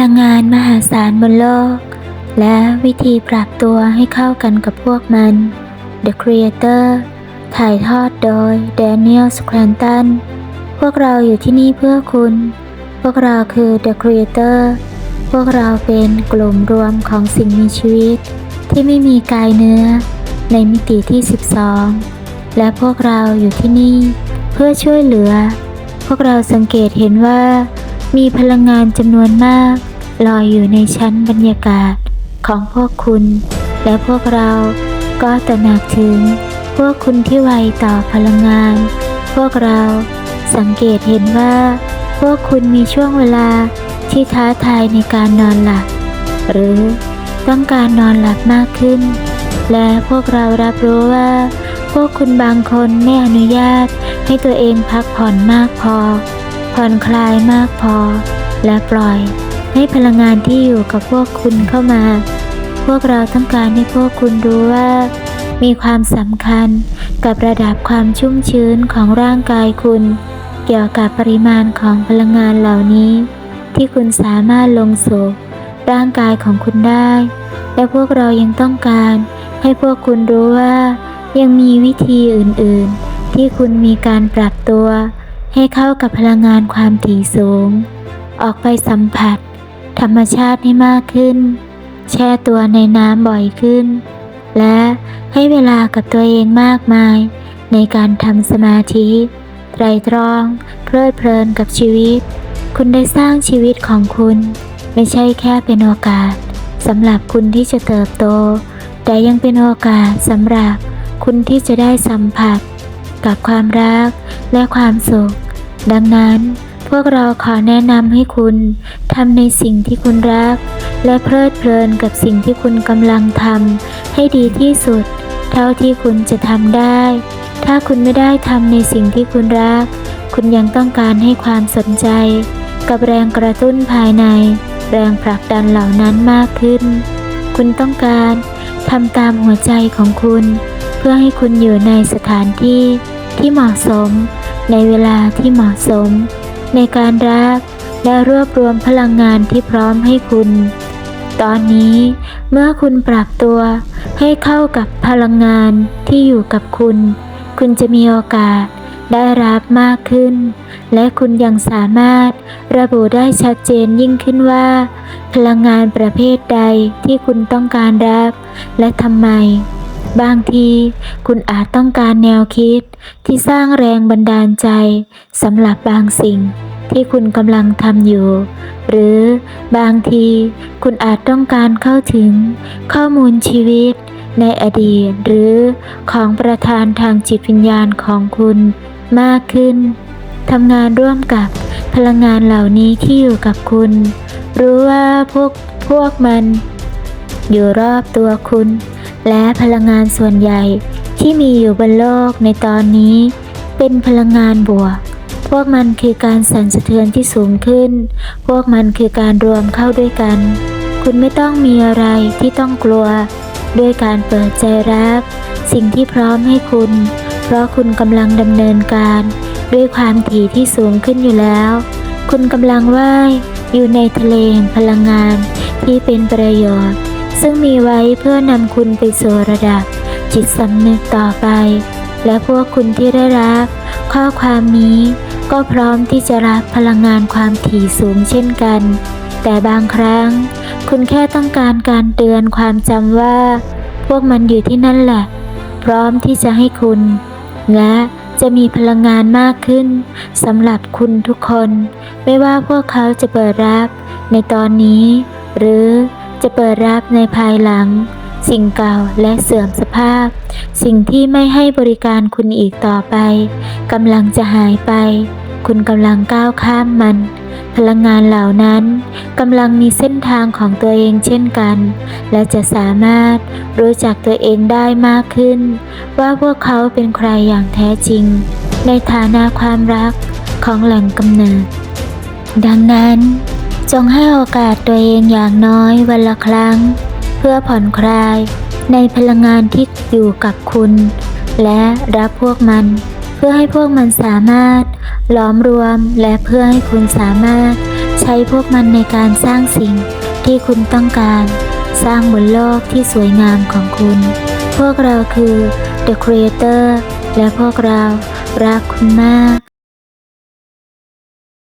ลังงานมหาศาลบนโลก และวิธีปรับตัวให้เข้ากันกับพวกมัน The Creator ถ่ายทอดโดย Daniel s c r a n t o n พวกเราอยู่ที่นี่เพื่อคุณ พวกเราคือ The Creator พวกเราเป็นกลุ่มรวมของสิ่งมีชีวิต ที่ไม่มีกายเนื้อ ในมิติที่ 12 และพวกเราอยู่ที่นี่ เพื่อช่วยเหลือ พวกเราสังเกตเห็นว่า มีพลังงานจำนวนมากลอยอยู่ในชั้นบรรยากาศของพวกคุณ และพวกเราก็ตระหนักถึง พวกคุณที่ไวต่อพลังงาน พวกเราสังเกตเห็นว่า พวกคุณมีช่วงเวลาที่ท้าทายในการนอนหลับ หรือต้องการนอนหลับมากขึ้น และพวกเรารับรู้ว่า พวกคุณบางคนไม่อนุญาตให้ตัวเองพักผ่อนมากพอ ผ่อนคลายมากพอ และปล่อยให้พลังงานที่อยู่กับพวกคุณเข้ามา พวกเราต้องการให้พวกคุณรู้ว่า มีความสำคัญกับระดับความชุ่มชื้นของร่างกายคุณ เกี่ยวกับปริมาณของพลังงานเหล่านี้ ที่คุณสามารถลงสู่ร่างกายของคุณได้ และพวกเรายังต้องการให้พวกคุณรู้ว่ายังมีวิธีอื่นๆ ที่คุณมีการปรับตัว ให้เข้ากับพลังงานความถี่สูง ออกไปสัมผัส ธรรมชาติให้มากขึ้น แช่ตัวในน้ำบ่อยขึ้น และให้เวลากับตัวเองมากมาย ในการทำสมาธิไตรตรอง เพลิดเพลินกับชีวิต คุณได้สร้างชีวิตของคุณ ไม่ใช่แค่เป็นโอกาสสำหรับคุณที่จะเติบโต แต่ยังเป็นโอกาสสำหรับคุณที่จะได้สัมผัส กับความรักและความสุข ดังนั้นพวกเราขอแนะนำให้คุณทำในสิ่งที่คุณรัก และเพลิดเพลินกับสิ่งที่คุณกำลังทำให้ดีที่สุด เท่าที่คุณจะทำได้ ถ้าคุณไม่ได้ทำในสิ่งที่คุณรัก คุณยังต้องการให้ความสนใจ กับแรงกระตุ้นภายใน แรงผลักดันเหล่านั้นมากขึ้น คุณต้องการทำตามหัวใจของคุณ เพื่อให้คุณอยู่ในสถานที่ที่เหมาะสม ในเวลาที่เหมาะสม ในการรักและรวบรวมพลังงานที่พร้อมให้คุณ ตอนนี้เมื่อคุณปรับตัวให้เข้ากับพลังงานที่อยู่กับคุณ คุณจะมีโอกาสได้รับมากขึ้น และคุณยังสามารถระบุได้ชัดเจนยิ่งขึ้นว่า พลังงานประเภทใดที่คุณต้องการรับ และทำไม บางทีคุณอาจต้องการแนวคิดที่สร้างแรงบันดาลใจสำหรับบางสิ่งที่คุณกำลังทำอยู่ หรือบางทีคุณอาจต้องการเข้าถึงข้อมูลชีวิตในอดีต หรือของประธานทางจิตวิญญาณของคุณมากขึ้นทำงานร่วมกับพลังงานเหล่านี้ที่อยู่กับคุณ รู้ว่าพวกพวกมัน อยู่รอบตัวคุณ และพลังงานส่วนใหญ่ที่มีอยู่บนโลกในตอนนี้ เป็นพลังงานบวก พวกมันคือการสั่นสะเทือนที่สูงขึ้น พวกมันคือการรวมเข้าด้วยกัน คุณไม่ต้องมีอะไรที่ต้องกลัว ด้วยการเปิดใจรับ สิ่งที่พร้อมให้คุณ เพราะคุณกำลังดำเนินการ ด้วยความถี่ที่สูงขึ้นอยู่แล้ว คุณกำลังว่ายอยู่ในทะเลแห่งพลังงานที่เป็นประโยชน์ ซึ่งมีไว้เพื่อนำคุณไปสู่ระดับ จิตสำนึกต่อไป และพวกคุณที่ได้รับ ข้อความนี้ก็พร้อมที่จะรับพลังงานความถี่สูงเช่นกัน แต่บางครั้ง คุณแค่ต้องการการเตือนความจำว่า พวกมันอยู่ที่นั่นแหละ พร้อมที่จะให้คุณ และจะมีพลังงานมากขึ้นสำหรับคุณทุกคน ไม่ว่าพวกเขาจะเปิดรับ ในตอนนี้ หรือ จะเปิดรับในภายหลัง สิ่งเก่าและเสื่อมสภาพ สิ่งที่ไม่ให้บริการคุณอีกต่อไปกำลังจะหายไป คุณกำลังก้าวข้ามมัน พลังงานเหล่านั้นกำลังมีเส้นทางของตัวเองเช่นกัน และจะสามารถรู้จักตัวเองได้มากขึ้น ว่าพวกเขาเป็นใครอย่างแท้จริง ในฐานะความรักของแหล่งกำเนิด ดังนั้น จงให้โอกาสตัวเองอย่างน้อยวันละครั้ง เพื่อผ่อนคลายในพลังงานที่อยู่กับคุณ และรับพวกมัน เพื่อให้พวกมันสามารถหลอมรวมและเพื่อให้คุณสามารถใช้พวกมันในการสร้างสิ่งที่คุณต้องการ สร้างบนโลกที่สวยงามของคุณ พวกเราคือ The Creator และพวกเรารักคุณมาก